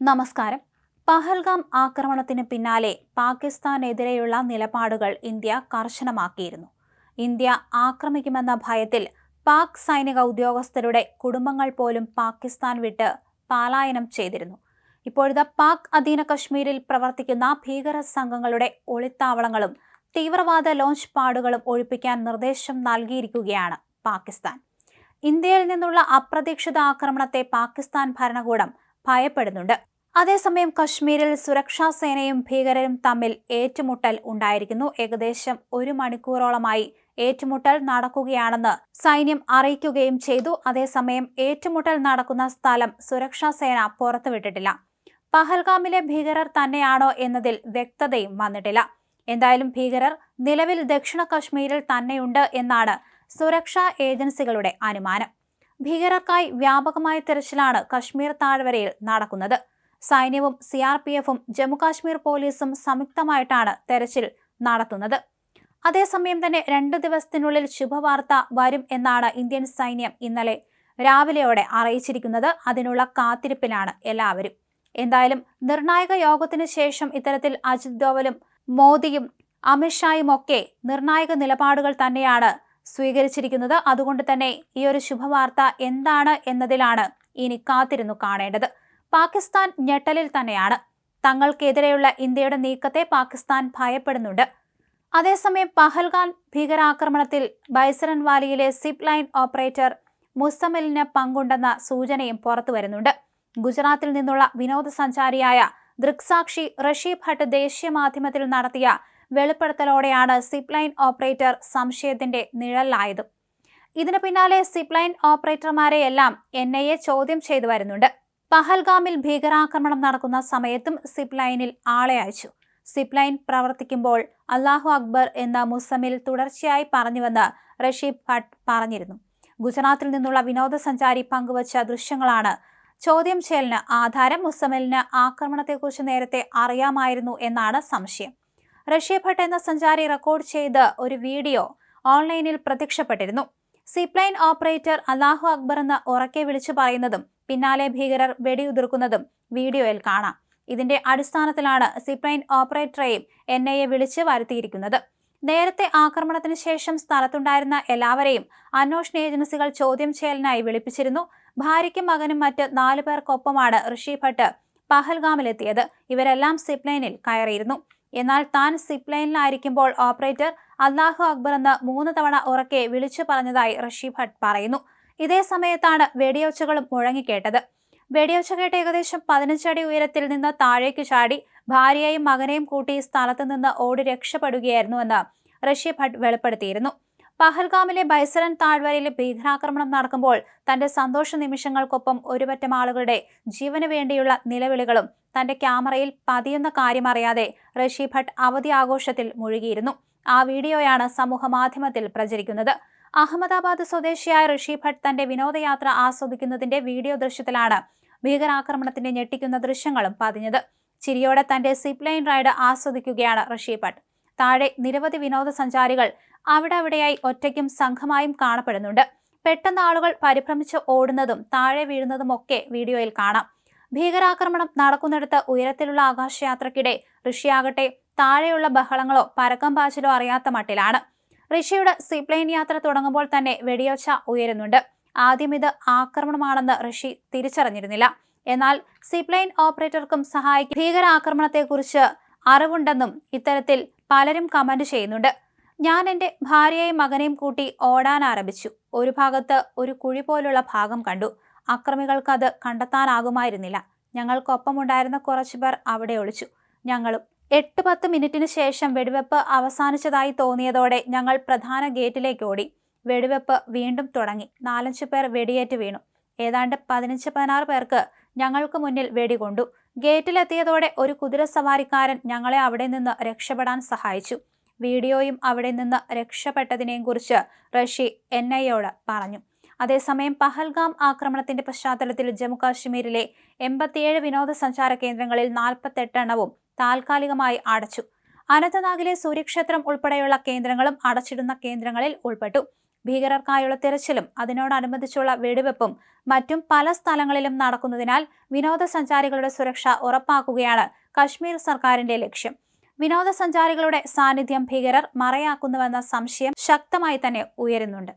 നമസ്കാരം. പഹൽഗാം ആക്രമണത്തിന് പിന്നാലെ പാകിസ്ഥാനെതിരെയുള്ള നിലപാടുകൾ ഇന്ത്യ കർശനമാക്കിയിരുന്നു. ഇന്ത്യ ആക്രമിക്കുമെന്ന ഭയത്തിൽ പാക് സൈനിക ഉദ്യോഗസ്ഥരുടെ കുടുംബങ്ങൾ പോലും പാകിസ്ഥാൻ വിട്ട് പലായനം ചെയ്തിരുന്നു. ഇപ്പോഴത്തെ പാക് അധീന കശ്മീരിൽ പ്രവർത്തിക്കുന്ന ഭീകര സംഘങ്ങളുടെ ഒളിത്താവളങ്ങളും തീവ്രവാദ ലോഞ്ച് പാടുകളും ഒഴിപ്പിക്കാൻ നിർദ്ദേശം നൽകിയിരിക്കുകയാണ് പാകിസ്ഥാൻ. ഇന്ത്യയിൽ നിന്നുള്ള അപ്രതീക്ഷിത ആക്രമണത്തെ പാകിസ്ഥാൻ ഭരണകൂടം ഭയപ്പെടുന്നുണ്ട്. അതേസമയം കശ്മീരിൽ സുരക്ഷാ സേനയും ഭീകരരും തമ്മിൽ ഏറ്റുമുട്ടൽ ഉണ്ടായിരിക്കുന്നു. ഏകദേശം ഒരു മണിക്കൂറോളമായി ഏറ്റുമുട്ടൽ നടക്കുകയാണെന്ന് സൈന്യം അറിയിക്കുകയും ചെയ്തു. അതേസമയം ഏറ്റുമുട്ടൽ നടക്കുന്ന സ്ഥലം സുരക്ഷാ സേന പുറത്തുവിട്ടിട്ടില്ല. പഹൽഗാമിലെ ഭീകരർ തന്നെയാണോ എന്നതിൽ വ്യക്തതയും വന്നിട്ടില്ല. എന്തായാലും ഭീകരർ നിലവിൽ ദക്ഷിണ കശ്മീരിൽ തന്നെയുണ്ട് എന്നാണ് സുരക്ഷാ ഏജൻസികളുടെ അനുമാനം. ഭീകരർക്കായി വ്യാപകമായ തിരച്ചിലാണ് കശ്മീർ താഴ്വരയിൽ നടക്കുന്നത്. സൈന്യവും സി ആർ പി എഫും ജമ്മുകാശ്മീർ പോലീസും സംയുക്തമായിട്ടാണ് തെരച്ചിൽ നടത്തുന്നത്. അതേസമയം തന്നെ രണ്ട് ദിവസത്തിനുള്ളിൽ ശുഭവാർത്ത വരും എന്നാണ് ഇന്ത്യൻ സൈന്യം ഇന്നലെ രാവിലെയോടെ അറിയിച്ചിരിക്കുന്നത്. അതിനുള്ള കാത്തിരിപ്പിലാണ് എല്ലാവരും. എന്തായാലും നിർണായക യോഗത്തിന് ശേഷം ഇത്തരത്തിൽ അജിത് ഡോവലും മോദിയും അമിത്ഷായും ഒക്കെ നിർണായക നിലപാടുകൾ തന്നെയാണ് സ്വീകരിച്ചിരിക്കുന്നത്. അതുകൊണ്ട് തന്നെ ഈ ഒരു ശുഭവാർത്ത എന്താണ് എന്നതിലാണ് ഇനി കാത്തിരുന്നു കാണേണ്ടത്. പാകിസ്ഥാൻ ഞെട്ടലിൽ തന്നെയാണ്. തങ്ങൾക്കെതിരെയുള്ള ഇന്ത്യയുടെ നീക്കത്തെ പാകിസ്ഥാൻ ഭയപ്പെടുന്നുണ്ട്. അതേസമയം പഹൽഗാൻ ഭീകരാക്രമണത്തിൽ ബൈസറൻ വാലിയിലെ സിപ് ലൈൻ ഓപ്പറേറ്റർ മുസമലിന് പങ്കുണ്ടെന്ന സൂചനയും പുറത്തുവരുന്നുണ്ട് ഗുജറാത്തിൽ നിന്നുള്ള വിനോദസഞ്ചാരിയായ ദൃക്സാക്ഷി റഷീബ് ഭട്ട് ദേശീയ മാധ്യമത്തിൽ നടത്തിയ വെളിപ്പെടുത്തലോടെയാണ് സിപ് ലൈൻ ഓപ്പറേറ്റർ സംശയത്തിന്റെ നിഴലിലായത് ഇതിനു പിന്നാലെ സിപ് ലൈൻ ഓപ്പറേറ്റർമാരെയെല്ലാം എൻ ഐ എ ചോദ്യം ചെയ്തു വരുന്നുണ്ട്. പഹൽഗാമിൽ ഭീകരാക്രമണം നടക്കുന്ന സമയത്തും സിപ്പ് ലൈനിൽ ആളെ അയച്ചു. സിപ്പ് ലൈൻ പ്രവർത്തിക്കുമ്പോൾ അള്ളാഹു അക്ബർ എന്ന മുസമിൽ തുടർച്ചയായി പറഞ്ഞുവെന്ന് റഷീബ് ഭട്ട് പറഞ്ഞിരുന്നു. ഗുജറാത്തിൽ നിന്നുള്ള വിനോദസഞ്ചാരി പങ്കുവച്ച ദൃശ്യങ്ങളാണ്. ചോദ്യം ചെയ്യലിന് ആധാരം മുസമിലിന് ആക്രമണത്തെക്കുറിച്ച് നേരത്തെ അറിയാമായിരുന്നു എന്നാണ് സംശയം. റഷീബ് ഭട്ട് എന്ന സഞ്ചാരി റെക്കോർഡ് ചെയ്ത് ഒരു വീഡിയോ ഓൺലൈനിൽ പ്രത്യക്ഷപ്പെട്ടിരുന്നു. സിപ്ലൈൻ ഓപ്പറേറ്റർ അള്ളാഹു അക്ബർ എന്ന് ഉറക്കെ വിളിച്ചു പറയുന്നതും പിന്നാലെ ഭീകരർ വെടിയുതിർക്കുന്നതും വീഡിയോയിൽ കാണാം. ഇതിന്റെ അടിസ്ഥാനത്തിലാണ് സിപ്ലൈൻ ഓപ്പറേറ്ററെയും എൻ ഐ എ വിളിച്ച് വരുത്തിയിരിക്കുന്നത്. നേരത്തെ ആക്രമണത്തിന് ശേഷം സ്ഥലത്തുണ്ടായിരുന്ന എല്ലാവരെയും അന്വേഷണ ഏജൻസികൾ ചോദ്യം ചെയ്യലിനായി വിളിപ്പിച്ചിരുന്നു. ഭാര്യയ്ക്കും മകനും മറ്റ് നാലു പേർക്കൊപ്പമാണ് ഋഷി ഭട്ട് പഹൽഗാമിലെത്തിയത്. ഇവരെല്ലാം സിപ്ലൈനിൽ കയറിയിരുന്നു. എന്നാൽ താൻ സിപ്ലൈനിലായിരിക്കുമ്പോൾ ഓപ്പറേറ്റർ അള്ളാഹു അക്ബർ എന്ന് മൂന്ന് തവണ ഉറക്കെ വിളിച്ചു പറഞ്ഞതായി ഋഷി ഭട്ട് പറയുന്നു. ഇതേ സമയത്താണ് വെടിയൊച്ചകളും മുഴങ്ങിക്കേട്ടത്. വെടിയൊച്ച കേട്ട് ഏകദേശം പതിനഞ്ചടി ഉയരത്തിൽ നിന്ന് താഴേക്ക് ചാടി ഭാര്യയെയും മകനെയും കൂട്ടി സ്ഥലത്ത് നിന്ന് ഓടി രക്ഷപ്പെടുകയായിരുന്നുവെന്ന് റഷ്യ ഭട്ട് വെളിപ്പെടുത്തിയിരുന്നു. പഹൽഗാമിലെ ബൈസലൻ താഴ്വരയിലെ ഭീകരാക്രമണം നടക്കുമ്പോൾ തന്റെ സന്തോഷ നിമിഷങ്ങൾക്കൊപ്പം ഒരുപറ്റം ആളുകളുടെ ജീവന് വേണ്ടിയുള്ള നിലവിളികളും തന്റെ ക്യാമറയിൽ പതിയുന്ന കാര്യം അറിയാതെ ഋഷി ഭട്ട് അവധി ആഘോഷത്തിൽ മുഴുകിയിരുന്നു. ആ വീഡിയോയാണ് സമൂഹ മാധ്യമത്തിൽ പ്രചരിക്കുന്നത്. അഹമ്മദാബാദ് സ്വദേശിയായ ഋഷി ഭട്ട് തന്റെ വിനോദയാത്ര ആസ്വദിക്കുന്നതിന്റെ വീഡിയോ ദൃശ്യത്തിലാണ് ഭീകരാക്രമണത്തിന്റെ ഞെട്ടിക്കുന്ന ദൃശ്യങ്ങളും പതിഞ്ഞത്. ചിരിയോടെ തന്റെ സിപ്ലൈൻ റൈഡ് ആസ്വദിക്കുകയാണ് ഋഷി ഭട്ട്. താഴെ നിരവധി വിനോദസഞ്ചാരികൾ അവിടെ അവിടെയായി ഒറ്റയ്ക്കും സംഘമായും കാണപ്പെടുന്നുണ്ട്. പെട്ടെന്ന് ആളുകൾ പരിഭ്രമിച്ച് ഓടുന്നതും താഴെ വീഴുന്നതും ഒക്കെ വീഡിയോയിൽ കാണാം. ഭീകരാക്രമണം നടക്കുന്നിടത്ത് ഉയരത്തിലുള്ള ആകാശയാത്രക്കിടെ ഋഷിയാകട്ടെ താഴെയുള്ള ബഹളങ്ങളോ പരക്കം പാച്ചിലോ അറിയാത്ത മട്ടിലാണ്. ഋഷിയുടെ സീപ്ലെയിൻ യാത്ര തുടങ്ങുമ്പോൾ തന്നെ വെടിയൊച്ച ഉയരുന്നുണ്ട്. ആദ്യം ഇത് ആക്രമണമാണെന്ന് ഋഷി തിരിച്ചറിഞ്ഞിരുന്നില്ല. എന്നാൽ സീപ്ലെയിൻ ഓപ്പറേറ്റർക്കും സഹായിക്കും ഭീകരാക്രമണത്തെക്കുറിച്ച് അറിവുണ്ടെന്നും ഇത്തരത്തിൽ പലരും കമന്റ് ചെയ്യുന്നുണ്ട്. ഞാൻ എന്റെ ഭാര്യയെയും മകനെയും കൂട്ടി ഓടാൻ ആരംഭിച്ചു. ഒരു ഭാഗത്ത് ഒരു കുഴി പോലുള്ള ഭാഗം കണ്ടു. അക്രമികൾക്ക് അത് കണ്ടെത്താനാകുമായിരുന്നില്ല. ഞങ്ങൾക്കൊപ്പമുണ്ടായിരുന്ന കുറച്ചു പേർ അവിടെ ഒളിച്ചു. ഞങ്ങളും എട്ട് പത്ത് മിനിറ്റിന് ശേഷം വെടിവെപ്പ് അവസാനിച്ചതായി തോന്നിയതോടെ ഞങ്ങൾ പ്രധാന ഗേറ്റിലേക്ക് ഓടി. വെടിവെപ്പ് വീണ്ടും തുടങ്ങി. നാലഞ്ച് പേർ വെടിയേറ്റ് വീണു. ഏതാണ്ട് പതിനഞ്ച് പതിനാറ് പേർക്ക് ഞങ്ങൾക്ക് മുന്നിൽ വെടികൊണ്ടു ഗേറ്റിലെത്തിയതോടെ ഒരു കുതിരസവാരിക്കാരൻ ഞങ്ങളെ അവിടെ നിന്ന് രക്ഷപ്പെടാൻ സഹായിച്ചു. വീഡിയോയും അവിടെ നിന്ന് രക്ഷപ്പെട്ടതിനെയും കുറിച്ച് റഷി എൻ ഐയോട് പറഞ്ഞു. അതേസമയം പഹൽഗാം ആക്രമണത്തിന്റെ പശ്ചാത്തലത്തിൽ ജമ്മുകാശ്മീരിലെ എൺപത്തിയേഴ് വിനോദസഞ്ചാര കേന്ദ്രങ്ങളിൽ നാൽപ്പത്തെട്ടെണ്ണവും താൽക്കാലികമായി അടച്ചു. അനന്തനാഗിലെ സൂര്യക്ഷേത്രം ഉൾപ്പെടെയുള്ള കേന്ദ്രങ്ങളും അടച്ചിടുന്ന കേന്ദ്രങ്ങളിൽ ഉൾപ്പെട്ടു. ഭീകരർക്കായുള്ള തിരച്ചിലും അതിനോടനുബന്ധിച്ചുള്ള വെടിവെപ്പും മറ്റും പല സ്ഥലങ്ങളിലും നടക്കുന്നതിനാൽ വിനോദസഞ്ചാരികളുടെ സുരക്ഷ ഉറപ്പാക്കുകയാണ് കശ്മീർ സർക്കാരിന്റെ ലക്ഷ്യം. വിനോദസഞ്ചാരികളുടെ സാന്നിധ്യം ഭീകരർ മറയാക്കുന്നുവെന്ന സംശയം ശക്തമായി തന്നെ ഉയരുന്നുണ്ട്.